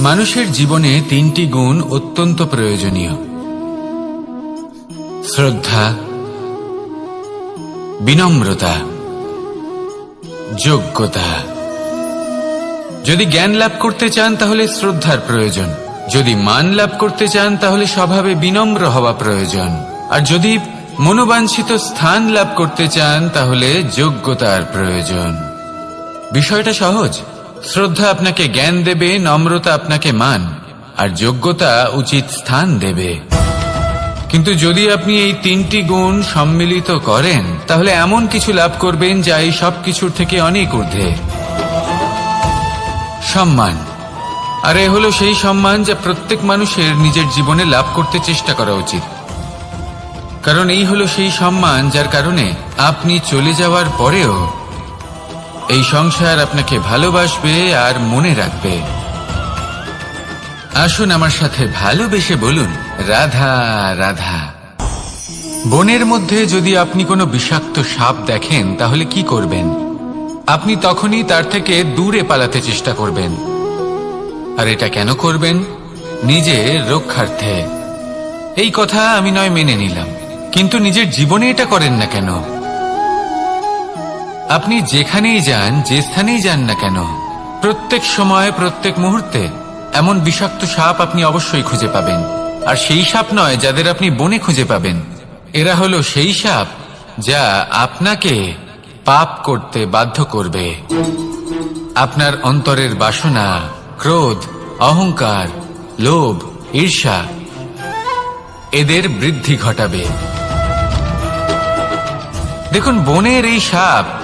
মানুষের জীবনে তিনটি গুণ অত্যন্ত প্রয়োজনীয়। শ্রদ্ধা, বিনম্রতা, যোগ্যতা। যদি জ্ঞান লাভ করতে চান, তাহলে শ্রদ্ধার প্রয়োজন। যদি মান লাভ করতে চান, তাহলে স্বভাবে বিনম্র হওয়া প্রয়োজন। আর যদি মনোবাঞ্ছিত স্থান লাভ করতে চান, তাহলে যোগ্যতার প্রয়োজন। বিষয়টা সহজ। শ্রদ্ধা আপনাকে জ্ঞান দেবে, নম্রতা আপনাকে মান, আর যোগ্যতা উচিত স্থান দেবে। কিন্তু যদি আপনি এই তিনটি গুণ সম্মিলিত করেন, তাহলে এমন কিছু লাভ করবেন যা এই সব কিছুর থেকে অনেক ঊর্ধ্বে। সম্মান। আর এ হলো সেই সম্মান যা প্রত্যেক মানুষের নিজের জীবনে লাভ করতে চেষ্টা করা উচিত। কারণ এই হলো সেই সম্মান যার কারণে আপনি চলে যাওয়ার পরেও এই সংসার আপনাকে ভালোবাসবে আর মনে রাখবে। আসুন আমার সাথে ভালোবেসে বলুন, রাধা রাধা। বনের মধ্যে যদি আপনি কোনো বিষাক্ত সাপ দেখেন, তাহলে কি করবেন? আপনি তখনই তার থেকে দূরে পালাতে চেষ্টা করবেন। আর এটা কেন করবেন? নিজের রক্ষার্থে। এই কথা আমি নয় মেনে নিলাম, কিন্তু নিজের জীবনে এটা করেন না কেন? আপনি যেখানেই যান, যে স্থানেই যান না কেন, প্রত্যেক সময়, প্রত্যেক মুহূর্তে এমন বিষাক্ত সাপ আপনি অবশ্যই খুঁজে পাবেন। আর সেই সাপ নয় যাদের আপনি বনে খুঁজে পাবেন। এরা হলো সেই সাপ যা আপনাকে পাপ করতে বাধ্য করবে। আপনার অন্তরের বাসনা, ক্রোধ, অহংকার, লোভ, ঈর্ষা, এদের বৃদ্ধি ঘটাবে। দেখুন, বনের এই সাপ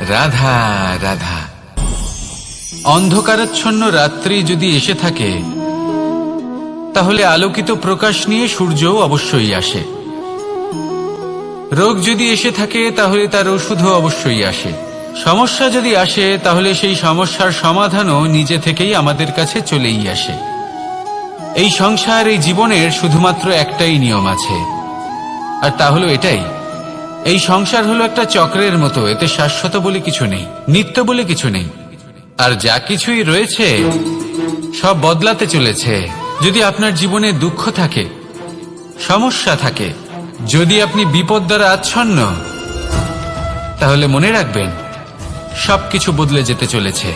রাধা রাধা। অন্ধকারাচ্ছন্ন রাত্রি যদি এসে থাকে, তাহলে আলোকিত প্রকাশ নিয়ে সূর্যও অবশ্যই আসে। রোগ যদি এসে থাকে, তাহলে তার ওষুধও অবশ্যই আসে। সমস্যা যদি আসে, তাহলে সেই সমস্যার সমাধানও নিজে থেকেই আমাদের কাছে চলেই আসে। এই সংসার, এই জীবনের শুধুমাত্র একটাই নিয়ম আছে। আর তা হলো এটাই। এই সংসার হলো একটা চক্রের মতো, এতে শাশ্বত বলে কিছু নেই, নিত্য বলে কিছু নেই। আর যা কিছুই রয়েছে, সব বদলাতে চলেছে। যদি আপনার জীবনে দুঃখ থাকে, সমস্যা থাকে, যদি আপনি বিপদ দ্বারা আচ্ছন্ন, তাহলে মনে রাখবেন সবকিছু বদলে যেতে চলেছে।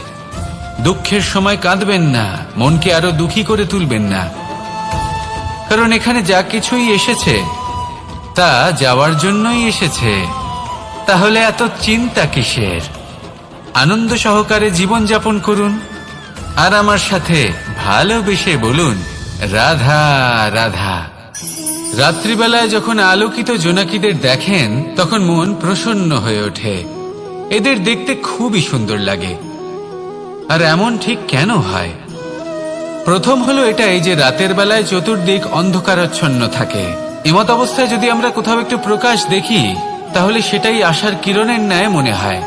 দুঃখের সময় কাঁদবেন না, মনকে আরও দুঃখী করে তুলবেন না। কারণ এখানে যা কিছুই এসেছে তা যাওয়ার জন্যই এসেছে। তাহলে এত চিন্তা কিসের? আনন্দ সহকারে জীবন যাপন করুন। আর আমার সাথে ভালোবেসে বলুন, রাধা রাধা। রাত্রিবেলায় যখন আলোকিত জোনাকিদের দেখেন, তখন মন প্রসন্ন হয়ে ওঠে। এদের দেখতে খুবই সুন্দর লাগে। আর এমন ঠিক কেন হয়? প্রথম হলো এটাই যে রাতের বেলায় চতুর্দিক অন্ধকারাচ্ছন্ন থাকে। এমত অবস্থায় যদি আমরা কোথাও একটু প্রকাশ দেখি, তাহলে সেটাই আশার কিরণের ন্যায় মনে হয়।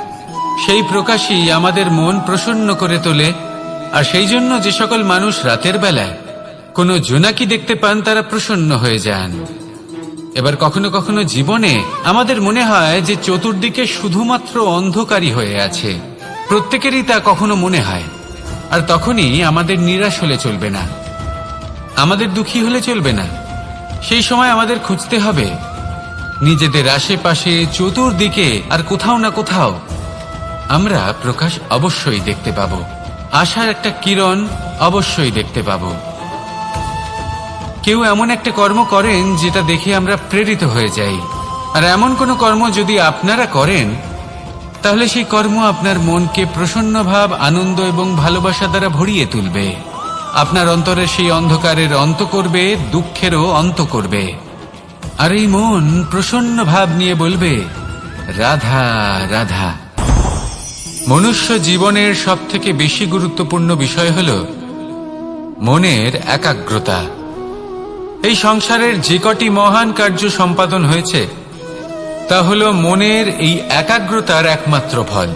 সেই প্রকাশই আমাদের মন প্রসন্ন করে তোলে, আর সেই জন্য যে সকল মানুষ রাতের বেলায় কোনো জোনাকি দেখতে পান, তারা প্রসন্ন হয়ে যান। এবার কখনো কখনো জীবনে আমাদের মনে হয় যে চতুর্দিকে শুধুমাত্র অন্ধকারই হয়ে আছে। প্রত্যেকেরই তা কখনো মনে হয়, আর তখনই আমাদের নিরাশ হলে চলবে না। আমাদের দুঃখী হলে চলবে না। সেই সময় আমাদের খুঁজতে হবে। নিজেদের আশেপাশে চতুর্দিকে আর কোথাও না কোথাও আমরা প্রকাশ অবশ্যই দেখতে পাব। আশার একটা কিরণ অবশ্যই দেখতে পাব। কেউ এমন একটা কর্ম করেন যেটা দেখে আমরা প্রেরিত হয়ে যাই। আর এমন কোনো কর্ম যদি আপনারা করেন, তাহলে সেই কর্ম আপনার মনকে প্রসন্নভাব, আনন্দ এবং ভালোবাসা দ্বারা ভরিয়ে তুলবে। আপনার অন্তরে সেই অন্ধকারের অন্ত করবে, দুঃখেরও অন্ত করবে। আর এই মন প্রসন্ন ভাব নিয়ে বলবে, রাধা রাধা। মনুষ্য জীবনের সব থেকে বেশি গুরুত্বপূর্ণ বিষয় হল মনের একাগ্রতা। এই সংসারের যে কটি মহান কার্য সম্পাদন হয়েছে, তা হল মনের এই একাগ্রতার একমাত্র ফল।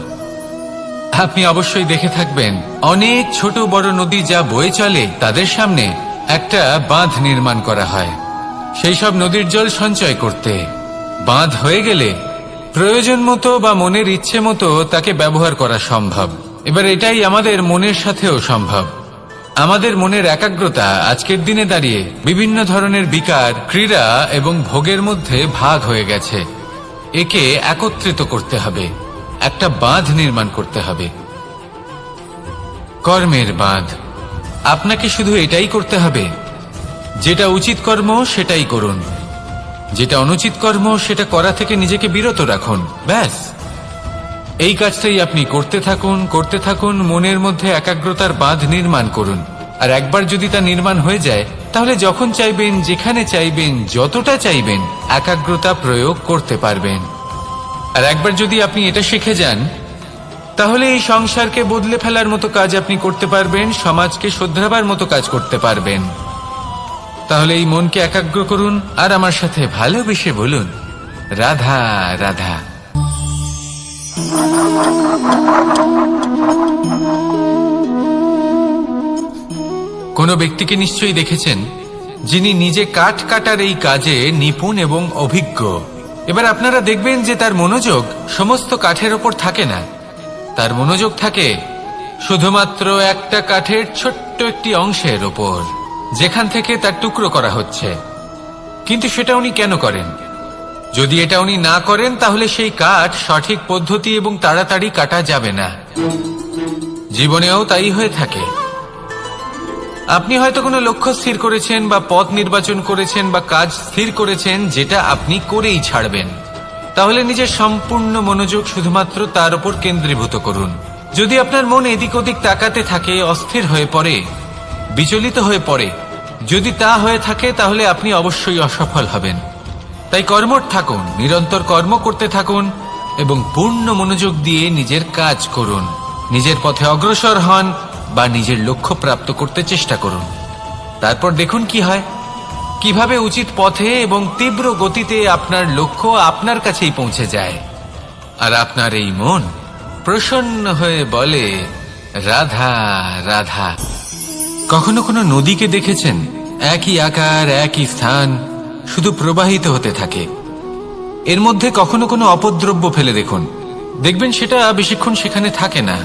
আপনি অবশ্যই দেখে থাকবেন, অনেক ছোট বড় নদী যা বয়ে চলে, তাদের সামনে একটা বাঁধ নির্মাণ করা হয়। সেই সব নদীর জল সঞ্চয় করতে। বাঁধ হয়ে গেলে প্রয়োজন মতো বা মনের ইচ্ছে মতো তাকে ব্যবহার করা সম্ভব। এবার এটাই আমাদের মনের সাথেও সম্ভব। আমাদের মনের একাগ্রতা আজকের দিনে দাঁড়িয়ে বিভিন্ন ধরনের বিকার, ক্রীড়া এবং ভোগের মধ্যে ভাগ হয়ে গেছে। একে একত্রিত করতে হবে। একটা বাঁধ নির্মাণ করতে হবে। কর্মের বাঁধ। আপনাকে শুধু এটাই করতে হবে। যেটা উচিত কর্ম, সেটাই করুন। যেটা অনুচিত কর্ম, সেটা করা থেকে নিজেকে বিরত রাখুন। ব্যাস। এই কাজটাই আপনি করতে থাকুন করতে থাকুন, মনের মধ্যে একাগ্রতার বাঁধ নির্মাণ করুন। আর একবার যদি তা নির্মাণ হয়ে যায়, তাহলে যখন চাইবেন, যেখানে চাইবেন, যতটা চাইবেন, একাগ্রতা প্রয়োগ করতে পারবেন। আর একবার যদি আপনি এটা শিখে যান, তাহলে এই সংসারকে বদলে ফেলার মতো কাজ আপনি করতে পারবেন, সমাজকে শোধরাবার মতো কাজ করতে পারবেন। তাহলে এই মনকে একাগ্র করুন আর আমার সাথে ভালোবেসে বলুন, রাধা রাধা। কোনো ব্যক্তিকে নিশ্চয়ই দেখেছেন, যিনি নিজে কাঠ কাটার এই কাজে নিপুণ এবং অভিজ্ঞ। এবার আপনারা দেখবেন যে তার মনোযোগ সমস্ত কাঠের ওপর থাকে না। তার মনোযোগ থাকে শুধুমাত্র একটা কাঠের ছোট্ট একটি অংশের ওপর, যেখান থেকে তার টুকরো করা হচ্ছে। কিন্তু সেটা উনি কেন করেন? যদি এটা উনি না করেন, তাহলে সেই কাঠ সঠিক পদ্ধতি এবং তাড়াতাড়ি কাটা যাবে না। জীবনেও তাই হয়ে থাকে। আপনি হয়তো কোনো লক্ষ্য স্থির করেছেন বা পথ নির্বাচন করেছেন বা কাজ স্থির করেছেন, যেটা আপনি করেই ছাড়বেন। তাহলে নিজের সম্পূর্ণ মনোযোগ শুধুমাত্র তার উপর কেন্দ্রীভূত করুন। যদি আপনার মন এদিক ওদিক তাকাতে থাকে, অস্থির হয়ে পড়ে, বিচলিত হয়ে পড়ে, যদি তা হয়ে থাকে, তাহলে আপনি অবশ্যই অসফল হবেন। তাই কর্মঠ থাকুন, নিরন্তর কর্ম করতে থাকুন, এবং পূর্ণ মনোযোগ দিয়ে নিজের কাজ করুন। নিজের পথে অগ্রসর হন বা নিজের লক্ষ্য প্রাপ্ত করতে চেষ্টা করুন। তারপর দেখুন কি হয়। কীভাবে উচিত পথে এবং তীব্র গতিতে আপনার লক্ষ্য আপনার কাছেই পৌঁছে যায়। আর আপনার এই মন প্রসন্ন হয়ে বলে, রাধা রাধা। কখনো কোনো নদীকে দেখেছেন? একই আকার, একই স্থান, শুধু প্রবাহিত হতে থাকে। এর মধ্যে কখনো কোনো অপদ্রব্য ফেলে দেখুন। দেখবেন সেটা বেশিক্ষণ সেখানে থাকে না।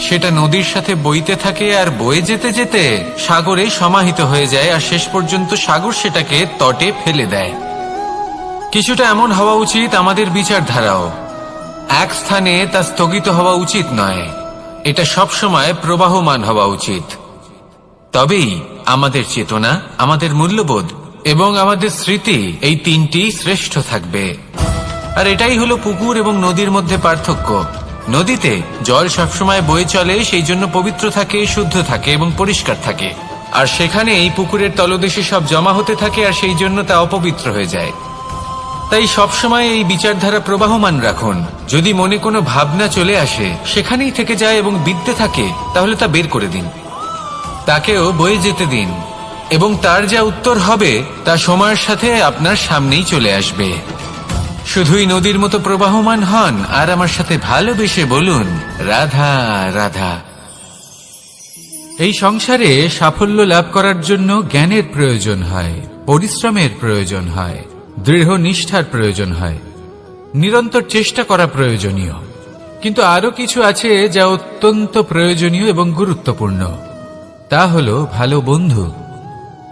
সেটা নদীর সাথে বইতে থাকে আর বয়ে যেতে যেতে সাগরে সমাহিত হয়ে যায় আর শেষ পর্যন্ত সাগর সেটাকে তটে ফেলে দেয়। কিছুটা এমন হওয়া উচিত আমাদের বিচারধারাও। এক স্থানে তা স্থগিত হওয়া উচিত নয়। এটা সবসময় প্রবাহমান হওয়া উচিত। তবেই আমাদের চেতনা, আমাদের মূল্যবোধ এবং আমাদের স্মৃতি এই তিনটি শ্রেষ্ঠ থাকবে। আর এটাই হলো পুকুর এবং নদীর মধ্যে পার্থক্য। নদীতে জল সবসময় বয়ে চলে, সেই জন্য পবিত্র থাকে, শুদ্ধ থাকে এবং পরিষ্কার থাকে। আর সেখানে এই পুকুরের তলদেশে সব জমা হতে থাকে আর সেই জন্য তা অপবিত্র হয়ে যায়। তাই সবসময় এই বিচারধারা প্রবাহমান রাখুন। যদি মনে কোনো ভাবনা চলে আসে, সেখানেই থেকে যায় এবং বিদ্যে থাকে, তাহলে তা বের করে দিন। তাকেও বয়ে যেতে দিন। এবং তার যা উত্তর হবে, তা সময়ের সাথে আপনার সামনেই চলে আসবে। শুধুই নদীর মতো প্রবাহমান হন, আর আমার সাথে ভালোবেসে বলুন, রাধা রাধা। এই সংসারে সাফল্য লাভ করার জন্য জ্ঞানের প্রয়োজন হয়, পরিশ্রমের প্রয়োজন হয়, দৃঢ় নিষ্ঠার প্রয়োজন হয়, নিরন্তর চেষ্টা করা প্রয়োজনীয়। কিন্তু আরও কিছু আছে যা অত্যন্ত প্রয়োজনীয় এবং গুরুত্বপূর্ণ। তা হলো ভালো বন্ধু।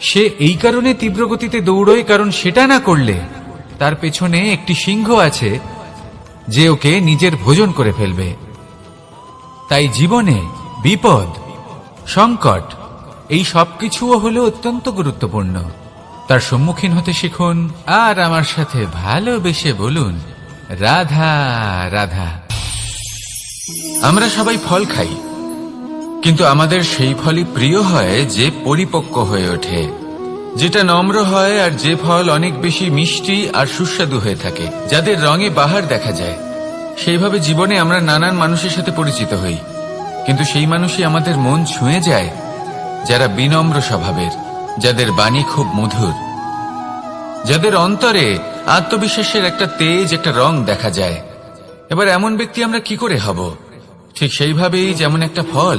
সে এই কারণে তীব্র গতিতে দৌড়য়, কারণ সেটা না করলে তার পেছনে একটি সিংহ আছে যে ওকে নিজের ভোজন করে ফেলবে। তাই জীবনে বিপদ, সংকট, এই সব সবকিছুও হলো অত্যন্ত গুরুত্বপূর্ণ। তার সম্মুখীন হতে শিখুন, আর আমার সাথে ভালোবেসে বলুন, রাধা রাধা। আমরা সবাই ফল খাই। কিন্তু আমাদের সেই ফলই প্রিয় হয় যে পরিপক্ক হয়ে ওঠে, যেটা নম্র হয় আর যে ফল অনেক বেশি মিষ্টি আর সুস্বাদু হয়ে থাকে, যাদের রঙে বাহার দেখা যায়। সেইভাবে জীবনে আমরা নানান মানুষের সাথে পরিচিত হই, কিন্তু সেই মানুষই আমাদের মন ছুঁয়ে যায়, যারা বিনম্র স্বভাবের, যাদের বাণী খুব মধুর। যাদের অন্তরে আত্মবিশ্বাসের একটা তেজ, একটা রং দেখা যায়। এবার এমন ব্যক্তি আমরা কি করে হব? ঠিক সেইভাবেই যেমন একটা ফল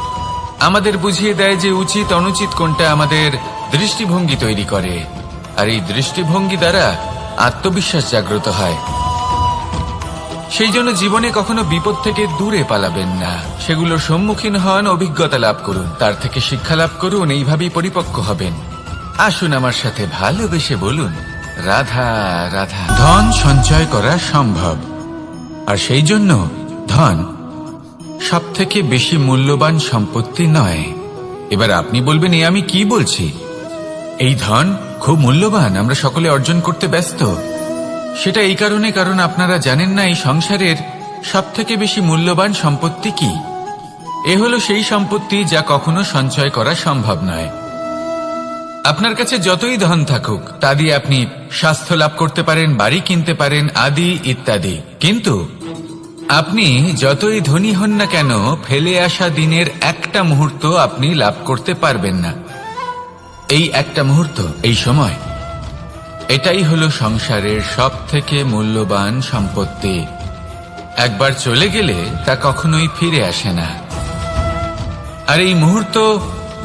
আমাদের বুঝিয়ে দেয় যে উচিত অনুচিত কোনটা আমাদের দৃষ্টিভঙ্গি তৈরি করে। আর এই দৃষ্টিভঙ্গি দ্বারা আত্মবিশ্বাস জাগ্রত হয়। সেই জন্য জীবনে কখনো বিপদ থেকে দূরে পালাবেন না। সেগুলোর সম্মুখীন হন, অভিজ্ঞতা লাভ করুন, তার থেকে শিক্ষা লাভ করুন, এইভাবেই পরিপক্ক হবেন। আসুন আমার সাথে ভালোবেসে বলুন, রাধা রাধা। ধন সঞ্চয় করা সম্ভব। আর সেই জন্য ধন সব থেকে বেশি মূল্যবান সম্পত্তি নয়। এবার আপনি বলবেন, এ আমি কি বলছি? এই ধন খুব মূল্যবান, আমরা সকলে অর্জন করতে ব্যস্ত। সেটা এই কারণে, কারণ আপনারা জানেন না, এই সংসারের সব থেকে বেশি মূল্যবান সম্পত্তি কি। এ হলো সেই সম্পত্তি যা কখনো সঞ্চয় করা সম্ভব নয়। আপনার কাছে যতই ধন থাকুক, তা দিয়ে আপনি স্বাস্থ্য লাভ করতে পারেন, বাড়ি কিনতে পারেন, আদি ইত্যাদি। কিন্তু আপনি যতই ধনী হন না কেন, ফেলে আসা দিনের একটা মুহূর্ত আপনি লাভ করতে পারবেন না। এই একটা মুহূর্ত, এই সময়। এটাই হলো সংসারের সব থেকে মূল্যবান সম্পত্তি। একবার চলে গেলে তা কখনোই ফিরে আসে না। আর এই মুহূর্ত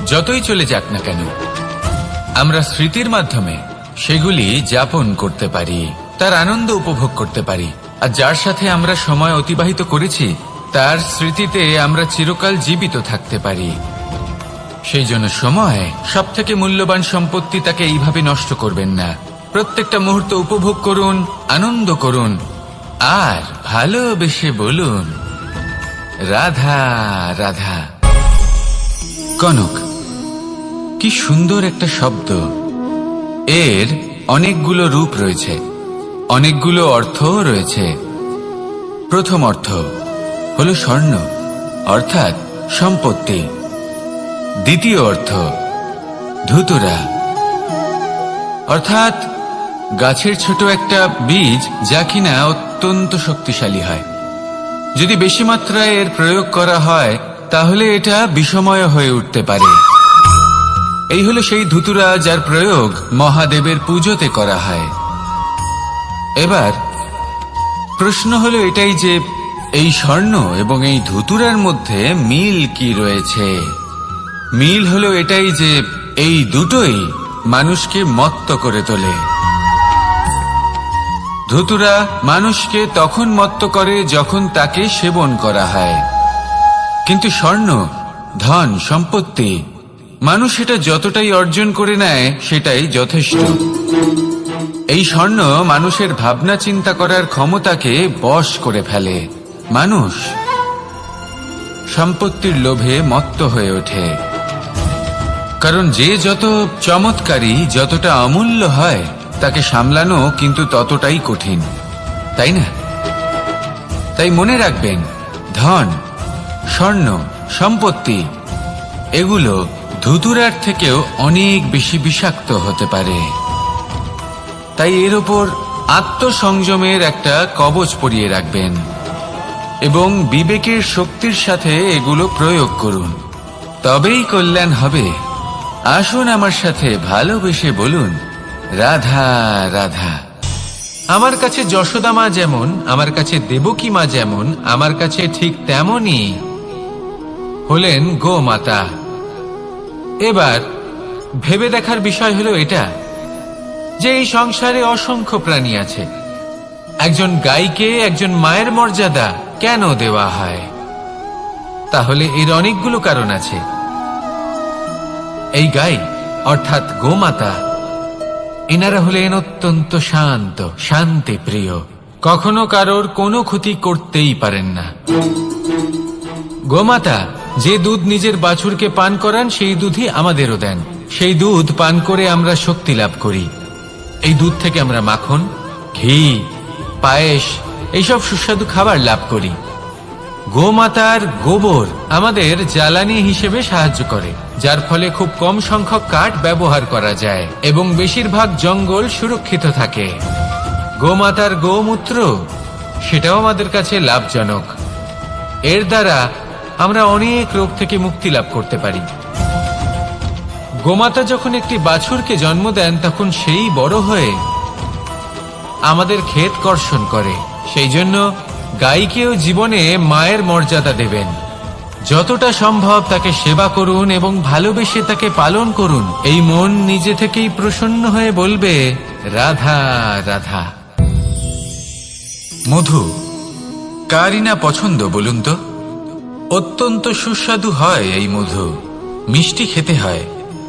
যতই চলে যাক না কেন, আমরা স্মৃতির মাধ্যমে সেগুলি যাপন করতে পারি, তার আনন্দ উপভোগ করতে পারি। আর যার সাথে আমরা সময় অতিবাহিত করেছি, তার স্মৃতিতে আমরা চিরকাল জীবিত থাকতে পারি। সেই জন্য সময় সব থেকে মূল্যবান সম্পত্তি তাকে এইভাবে নষ্ট করবেন না। প্রত্যেকটা মুহূর্ত উপভোগ করুন, আনন্দ করুন, আর ভালোবেসে বলুন, রাধা রাধা। কনক, কি সুন্দর একটা শব্দ। এর অনেকগুলো রূপ রয়েছে। অনেকগুলো অর্থও রয়েছে। প্রথম অর্থ হল স্বর্ণ, অর্থাৎ সম্পত্তি। দ্বিতীয় অর্থ ধুতুরা, অর্থাৎ গাছের ছোট একটা বীজ যা কিনা অত্যন্ত শক্তিশালী হয়। যদি বেশি মাত্রায় এর প্রয়োগ করা হয়, তাহলে এটা বিষময় হয়ে উঠতে পারে। এই হলো সেই ধুতুরা যার প্রয়োগ মহাদেবের পুজোতে করা হয়। এবার, প্রশ্ন হলো এটাই যে এই স্বর্ণ এবং এই ধুতুরার মধ্যে মিল কি রয়েছে? মিল হলো এটাই যে এই দুটোই মানুষকে মত্ত করে তোলে। ধুতুরা মানুষকে তখন মত্ত করে যখন তাকে সেবন করা হয়। কিন্তু স্বর্ণ, ধন, সম্পত্তি, মানুষ এটা যতটাই অর্জন করে নেয়, সেটাই যথেষ্ট। এই স্বর্ণ মানুষের ভাবনা চিন্তা করার ক্ষমতাকে বশ করে ফেলে। মানুষ সম্পত্তির লোভে মত্ত হয়ে ওঠে। কারণ যে যত চমৎকারী, যতটা অমূল্য হয়, তাকে সামলানো কিন্তু ততটাই কঠিন। তাই না? তাই মনে রাখবেন, ধন, স্বর্ণ, সম্পত্তি, এগুলো ধুতুরার থেকেও অনেক বেশি বিষাক্ত হতে পারে। তাই এর ওপর আত্মসংযমের একটা কবচ পরিয়ে রাখবেন এবং বিবেকের শক্তির সাথে এগুলো প্রয়োগ করুন। তবেই কল্যাণ হবে। আসুন আমার সাথে ভালোবেসে বলুন, রাধা রাধা। আমার কাছে যশোদা মা যেমন, আমার কাছে দেবকী মা যেমন, আমার কাছে ঠিক তেমনই হলেন গোমাতা এবার ভেবে দেখার বিষয় হলো এটা। যে এই সংসারে অসংখ্য প্রাণী আছে। একজন গাইকে একজন মায়ের মর্যাদা কেন দেওয়া হয়? তাহলে এর অনেকগুলো কারণ আছে। এই গাই, অর্থাৎ গোমাতা, এনারা হলেন অত্যন্ত শান্ত, শান্তি প্রিয়। কখনো কারোর কোনো ক্ষতি করতেই পারেন না। গোমাতা, যে দুধ নিজের বাছুরকে পান করান, সেই দুধই আমাদেরও দেন। সেই দুধ পান করে আমরা শক্তি লাভ করি। এই দুধ থেকে আমরা মাখন, ঘি, পায়েস, এইসব সুস্বাদু খাবার লাভ করি। গোমাতার গোবর আমাদের জ্বালানি হিসেবে সাহায্য করে, যার ফলে খুব কম সংখ্যক কাঠ ব্যবহার করা যায় এবং বেশিরভাগ জঙ্গল সুরক্ষিত থাকে। গোমাতার গোমূত্র, সেটাও আমাদের কাছে লাভজনক। এর দ্বারা আমরা অনেক রোগ থেকে মুক্তি লাভ করতে পারি। গোমাতা যখন একটি বাছুরকে জন্ম দেন, তখন সেই বড় হয়ে আমাদের ক্ষেত কর্ষণ করে। সেই জন্য গাইকেও জীবনে মায়ের মর্যাদা দেবেন। যতটা সম্ভব তাকে সেবা করুন এবং ভালোবেসে তাকে পালন করুন। এই মন নিজে থেকেই প্রসন্ন হয়ে বলবে, রাধা রাধা। মধু, কারই না পছন্দ বলুন তো? অত্যন্ত সুস্বাদু হয় এই মধু। মিষ্টি খেতে হয়।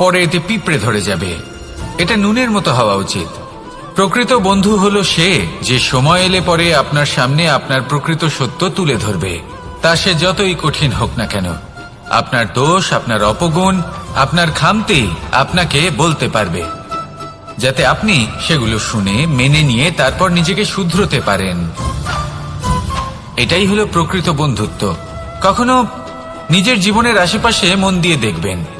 পরে এতে পিঁপড়ে ধরে যাবে। এটা নুনের মতো হওয়া উচিত। প্রকৃত বন্ধু হলো সে যে সময় এলে পরে আপনার সামনে আপনার প্রকৃত সত্য তুলে ধরবে। তা সে যতই কঠিন হোক না কেন। আপনার দোষ, আপনার অপগুণ, আপনার খামতি আপনাকে বলতে পারবে। যাতে আপনি সেগুলো শুনে, মেনে নিয়ে তারপর নিজেকে শুধরতে পারেন। এটাই হলো প্রকৃত বন্ধুত্ব। কখনো নিজের জীবনের আশেপাশে মন দিয়ে দেখবেন।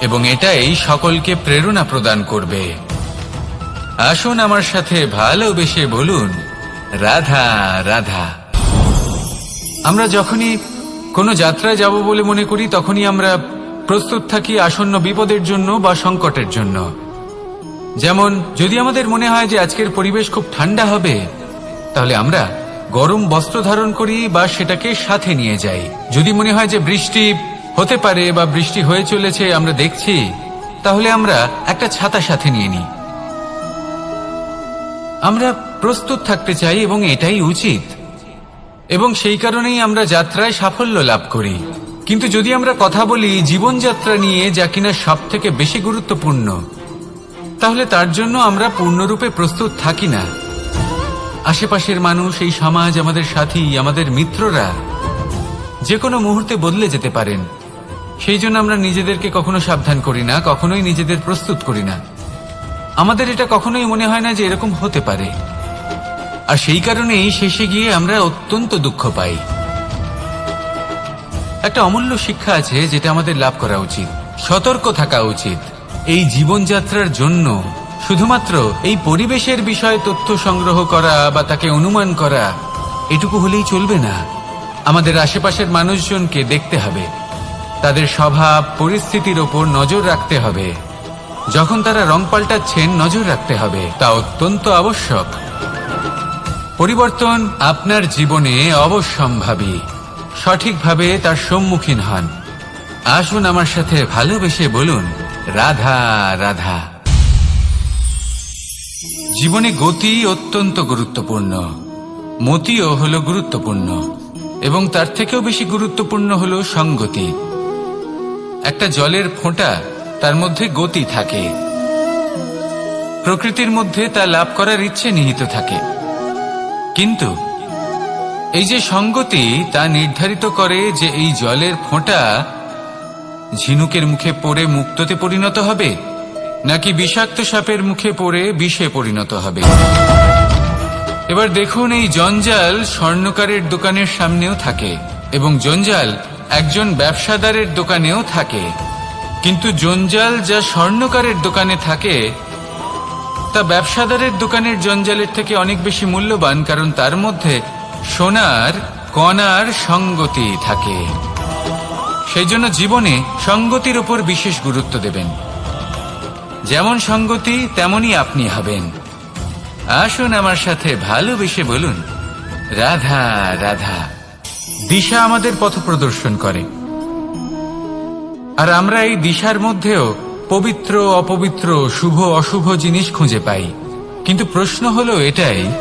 এবং এটাই সকলকে প্রেরণা প্রদান করবে। আসুন আমার সাথে ভালোবেসে বলুন, রাধা রাধা। আমরা যখনই কোনো যাত্রায় যাব বলে মনে করি, তখনই আমরা প্রস্তুত থাকি আসন্ন বিপদের জন্য বা সংকটের জন্য। যেমন, যদি আমাদের মনে হয় যে আজকের পরিবেশ খুব ঠান্ডা হবে, তাহলে আমরা গরম বস্ত্র ধারণ করি বা সেটাকে সাথে নিয়ে যাই। যদি মনে হয় যে বৃষ্টি হতে পারে বা বৃষ্টি হয়ে চলেছে, আমরা দেখছি। তাহলে আমরা একটা ছাতা সাথে নিয়ে নিই। আমরা প্রস্তুত থাকতে চাই এবং এটাই উচিত। এবং সেই কারণেই আমরা যাত্রায় সাফল্য লাভ করি। কিন্তু যদি আমরা কথা বলি জীবনযাত্রা নিয়ে যা কিনা সব থেকে বেশি গুরুত্বপূর্ণ, তাহলে তার জন্য আমরা পূর্ণরূপে প্রস্তুত থাকি না। আশেপাশের মানুষ, এই সমাজ, আমাদের সাথী, আমাদের মিত্ররা যে কোনো মুহূর্তে বদলে যেতে পারেন। সেই জন্য আমরা নিজেদেরকে কখনো সাবধান করি না, কখনোই নিজেদের প্রস্তুত করি না। আমাদের এটা কখনোই মনে হয় না যে এরকম হতে পারে। আর সেই কারণেই শেষে গিয়ে আমরা অত্যন্ত দুঃখ পাই। একটা অমূল্য শিক্ষা আছে যেটা আমাদের লাভ করা উচিত। সতর্ক থাকা উচিত। এই জীবনযাত্রার জন্য শুধুমাত্র এই পরিবেশের বিষয়ে তথ্য সংগ্রহ করা বা তাকে অনুমান করা, এটুকু হলেই চলবে না। আমাদের আশেপাশের মানুষজনকে দেখতে হবে। তাদের স্বভাব, পরিস্থিতির ওপর নজর রাখতে হবে। যখন তারা রং পাল্টাচ্ছেন, নজর রাখতে হবে। তা অত্যন্ত আবশ্যক। পরিবর্তন আপনার জীবনে অবশ্যম্ভাবী। সঠিকভাবে তার সম্মুখীন হন। আসুন আমার সাথে ভালোবেসে বলুন, রাধা রাধা। জীবনে গতি অত্যন্ত গুরুত্বপূর্ণ। মতিও হলো গুরুত্বপূর্ণ। এবং তার থেকেও বেশি গুরুত্বপূর্ণ হলো সঙ্গতি। একটা জলের ফোঁটা তার মধ্যে গতি থাকে। প্রকৃতির মধ্যে তা লাভ করার ইচ্ছে নিহিত থাকে। কিন্তু এই যে সঙ্গতি তা নির্ধারিত করে যে এই জলের ফোঁটা ঝিনুকের মুখে পড়ে মুক্ততে পরিণত হবে, নাকি বিষাক্ত সাপের মুখে পড়ে বিষে পরিণত হবে। এবার দেখুন এই জঞ্জাল স্বর্ণকারের দোকানের সামনেও থাকে এবং জঞ্জাল একজন ব্যবসাদারের দোকানেও থাকে। কিন্তু জঞ্জাল যা স্বর্ণকারের দোকানে থাকে, তা ব্যবসাদারের দোকানের জঞ্জালের থেকে অনেক বেশি মূল্যবান, কারণ তার মধ্যে সোনার, কণার সঙ্গতি থাকে। সেই জন্য জীবনে সঙ্গতির উপর বিশেষ গুরুত্ব দেবেন। যেমন সঙ্গতি তেমনই আপনি হবেন। আসুন আমার সাথে ভালোবেসে বলুন, রাধা রাধা। দিশা আমাদের পথ প্রদর্শন করে। আর আমরা এই দিশার মধ্যেও পবিত্র, অপবিত্র, শুভ, অশুভ জিনিস খুঁজে পাই। কিন্তু প্রশ্ন হলো এটাই,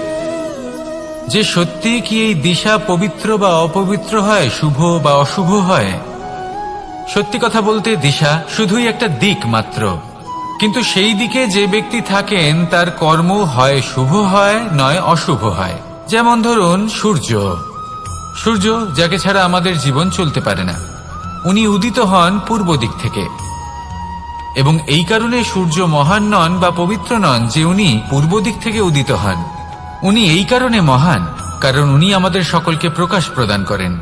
যে সত্যি কি এই দিশা পবিত্র বা অপবিত্র হয়, শুভ বা অশুভ হয়? সত্যি কথা বলতে দিশা শুধুই একটা দিক মাত্র। কিন্তু সেই দিকে যে ব্যক্তি থাকেন, তার কর্ম হয় শুভ হয়, নয় অশুভ হয়। যেমন ধরুন সূর্য। সূর্য যাকে ছাড়া আমাদের জীবন চলতে পারে না। উনি উদিত হন পূর্ব দিক থেকে। এবং এই কারণে সূর্য মহান নন বা পবিত্র নন যে উনি পূর্ব দিক থেকে উদিত হন। উনি এই কারণে মহান, কারণ উনি আমাদের সকলকে প্রকাশ প্রদান করেন।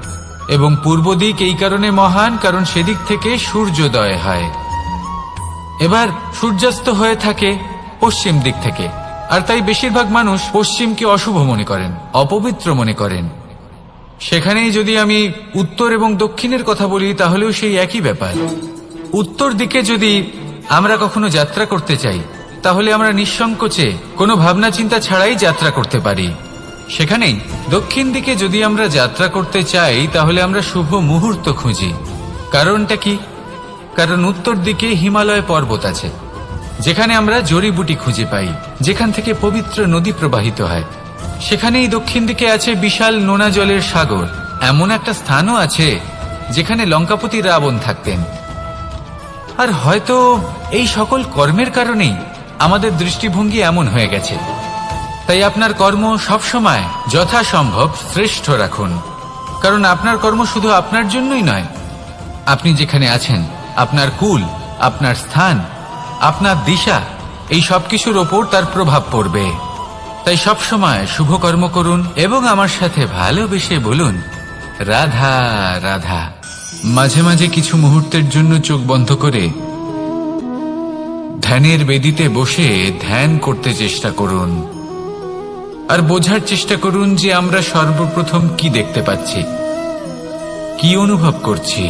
এবং পূর্ব দিক এই কারণে মহান, কারণ সেদিক থেকে সূর্যোদয় হয়। এবার সূর্যাস্ত হয়ে থাকে পশ্চিম দিক থেকে। আর তাই বেশিরভাগ মানুষ পশ্চিমকে অশুভ মনে করেন, অপবিত্র মনে করেন। সেখানেই যদি আমি উত্তর এবং দক্ষিণের কথা বলি, তাহলেও সেই একই ব্যাপার। উত্তর দিকে যদি আমরা কখনো যাত্রা করতে চাই, তাহলে আমরা নিঃসংকোচে কোনো ভাবনা চিন্তা ছাড়াই যাত্রা করতে পারি। সেখানেই দক্ষিণ দিকে যদি আমরা যাত্রা করতে চাই, তাহলে আমরা শুভ মুহূর্ত খুঁজি। কারণটা কি? কারণ উত্তর দিকে হিমালয় পর্বত আছে, যেখানে আমরা জড়িবুটি খুঁজে পাই, যেখান থেকে পবিত্র নদী প্রবাহিত হয়। সেখানেই দক্ষিণ দিকে আছে বিশাল নোনা জলের সাগর। এমন একটা স্থানও আছে যেখানে লঙ্কাপতি রাবণ থাকতেন। আর হয়তো এই সকল কর্মের কারণেই আমাদের দৃষ্টিভঙ্গি এমন হয়ে গেছে। তাই আপনার কর্ম সবসময় যথাসম্ভব শ্রেষ্ঠ রাখুন। কারণ আপনার কর্ম শুধু আপনার জন্যই নয়। আপনি যেখানে আছেন, আপনার কুল, আপনার স্থান, আপনার দিশা, এই সব কিছুর ওপর তার প্রভাব পড়বে। তাই সবসময় শুভ কর্ম করুন এবং আমার সাথে ভালোবেসে বলুন, রাধা রাধা। মাঝে মাঝে কিছু মুহূর্তের জন্য চোখ বন্ধ করে ধ্যানের বেদিতে বসে ধ্যান করতে চেষ্টা করুন। আর বোঝার চেষ্টা করুন যে আমরা সর্বপ্রথম কি দেখতে পাচ্ছি, কি অনুভব করছি।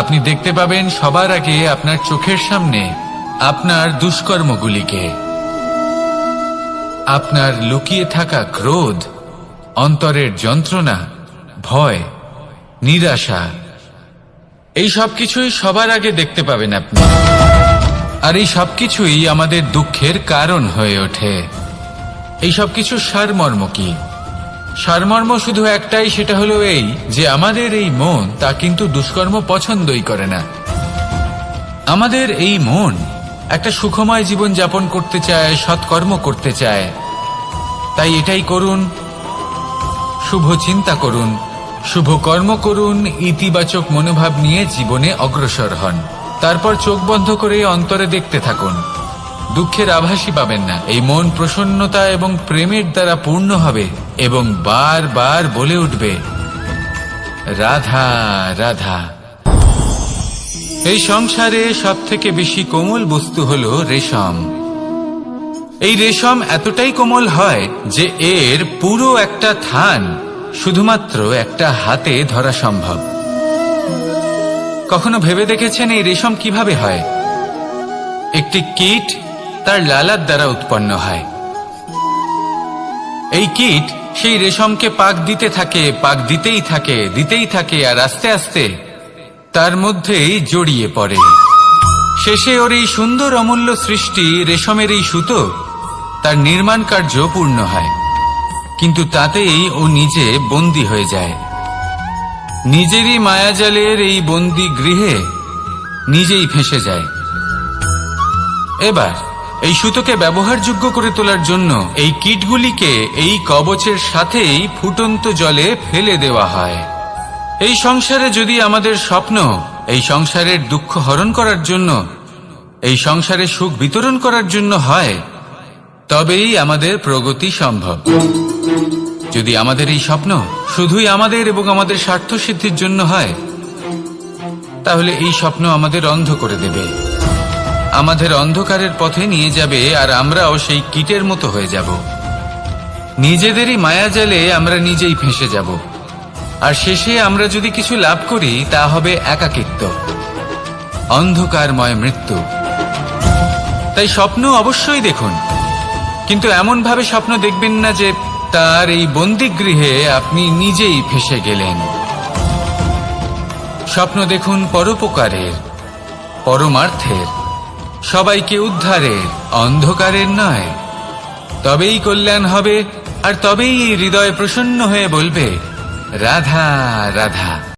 আপনি দেখতে পাবেন সবার আগে আপনার চোখের সামনে আপনার দুষ্কর্মগুলিকে। আপনার লুকিয়ে থাকা ক্রোধ, অন্তরের যন্ত্রণা, ভয়, নিরাশা, এই সব কিছুই সবার আগে দেখতে পাবেন আপনি। আর এই সবকিছুই আমাদের দুঃখের কারণ হয়ে ওঠে। এই সবকিছু সারমর্ম কি? সারমর্ম শুধু একটাই, সেটা হলো এই যে আমাদের এই মন তা কিন্তু দুষ্কর্ম পছন্দই করে না। আমাদের এই মন একটা সুখময় জীবন যাপন করতে চায়, সৎকর্ম করতে চায়। তাই এটাই করুন, শুভ চিন্তা করুন, শুভ কর্ম করুন, ইতিবাচক মনোভাব নিয়ে জীবনে অগ্রসর হন। তারপর চোখ বন্ধ করে অন্তরে দেখতে থাকুন। দুঃখের আভাসই পাবেন না। এই মন প্রসন্নতা এবং প্রেমের দ্বারা পূর্ণ হবে এবং বারবার বলে উঠবে, রাধা রাধা। এই সংসারে সব থেকে বেশি কোমল বস্তু হল রেশম। এই রেশম এতটাই কোমল হয় যে এর পুরো একটা থান শুধুমাত্র একটা হাতে ধরা সম্ভব। কখনো ভেবে দেখেছেন এই রেশম কীভাবে হয়? একটি কীট তার লালার দ্বারা উৎপন্ন হয়। এই কীট সেই রেশমকে পাক দিতে থাকে, পাক দিতেই থাকে দিতেই থাকে আর আস্তে আস্তে তার মধ্যেই জড়িয়ে পড়ে। শেষে ওর এই সুন্দর অমূল্য সৃষ্টি রেশমের এই সুতো তার নির্মাণ কার্য পূর্ণ হয়। কিন্তু তাতেই ও নিজে বন্দী হয়ে যায়। নিজেরই মায়াজালের এই বন্দি গৃহে নিজেই ফেসে যায়। এবার এই সুতোকে ব্যবহারযোগ্য করে তোলার জন্য এই কিটগুলিকে এই কবচের সাথেই ফুটন্ত জলে ফেলে দেওয়া হয়। এই সংসারে যদি আমাদের স্বপ্ন, এই সংসারের দুঃখ হরণ করার জন্য, এই সংসারে সুখ বিতরণ করার জন্য হয়, তবেই আমাদের প্রগতি সম্ভব। যদি আমাদের এই স্বপ্ন শুধুই আমাদের এবং আমাদের স্বার্থ সিদ্ধির জন্য হয়, তাহলে এই স্বপ্ন আমাদের অন্ধ করে দেবে। আমাদের অন্ধকারের পথে নিয়ে যাবে আর আমরাও সেই কীটের মতো হয়ে যাব। নিজেদেরই মায়াজালে আমরা নিজেই ফেঁসে যাব। আর শেষে আমরা যদি কিছু লাভ করি, তা হবে একাকিত্ব, অন্ধকারময় মৃত্যু। তাই স্বপ্ন অবশ্যই দেখুন। কিন্তু এমন ভাবে স্বপ্ন দেখবেন না যে তার এই বন্দিগৃহে আপনি নিজেই ফেসে গেলেন। স্বপ্ন দেখুন পরোপকারের, পরমার্থের, সবাইকে উদ্ধারের, অন্ধকারের নয়। তবেই কল্যাণ হবে, আর তবেই হৃদয় প্রসন্ন হয়ে বলবে রাধা রাধা।